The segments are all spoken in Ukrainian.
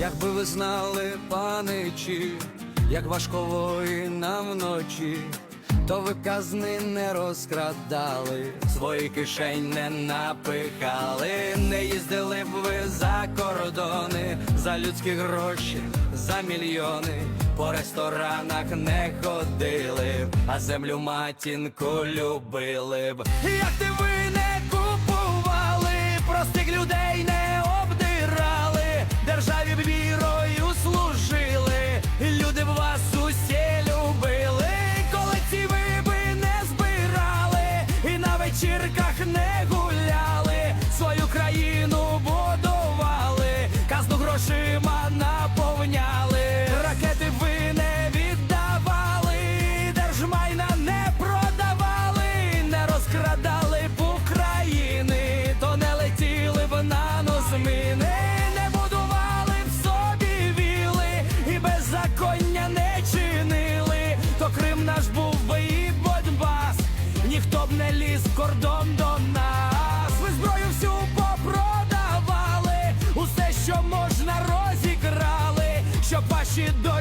Якби ви знали, паничі, як важко воїнам вночі, то ви казни не розкрадали, свої кишень не напихали, не їздили б ви за кордони, за людські гроші, за мільйони, по ресторанах не ходили б, а землю матінку любили б. Як ти ви беззаконня не чинили, то Крим наш був би і Донбас, ніхто б не ліз кордон до нас. Ви зброю всю попродавали, усе, що можна, розіграли, щоб ваші дочки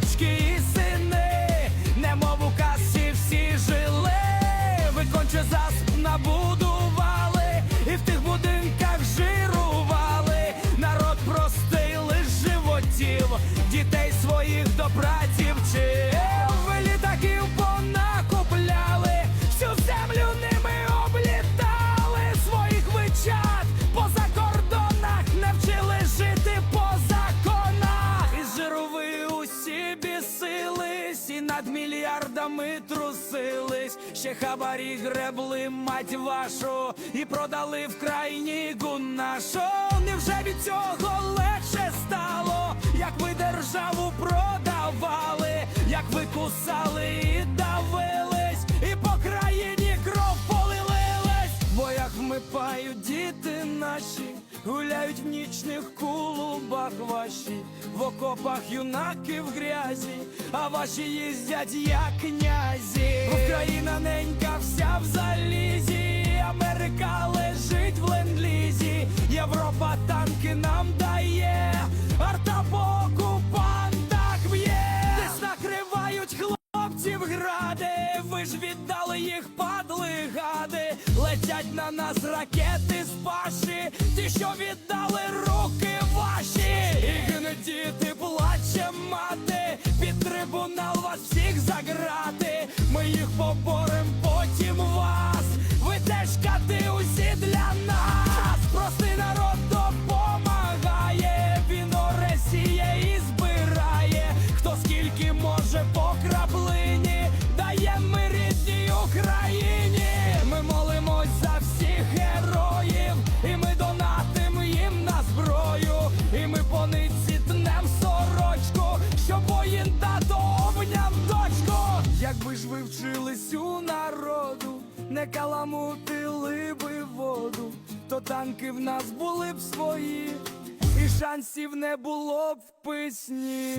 животів, дітей своїх до праці вчив, літаків понакупляли, всю землю ними облітали, своїх вичат по закордонах навчили жити по законах. І жиру ви усі бісились, і над мільярдами трусились, ще хабарі гребли, мать вашу, і продали в крайнігу нашу. Невже від цього легше кусали і давились, і по країні кров полилилась, в боях вмипають діти наші, гуляють в нічних клубах ваші, в окопах юнаки в грязі, а ваші їздять як князі. Україна ненька вся в залізі, Америка лежить в ленд-лізі, накривають хлопців гради, ви ж віддали їх падли гади, летять на нас ракети з паші, ті, що віддали руки ваші, і гине діти, плаче мати, під трибунал вас всіх заграти, ми їх поборем, потім вас, ви теж кати усі для нас, Якби ж ви вчились у народу, не каламутили би воду, то танки в нас були б свої, і шансів не було б в письні.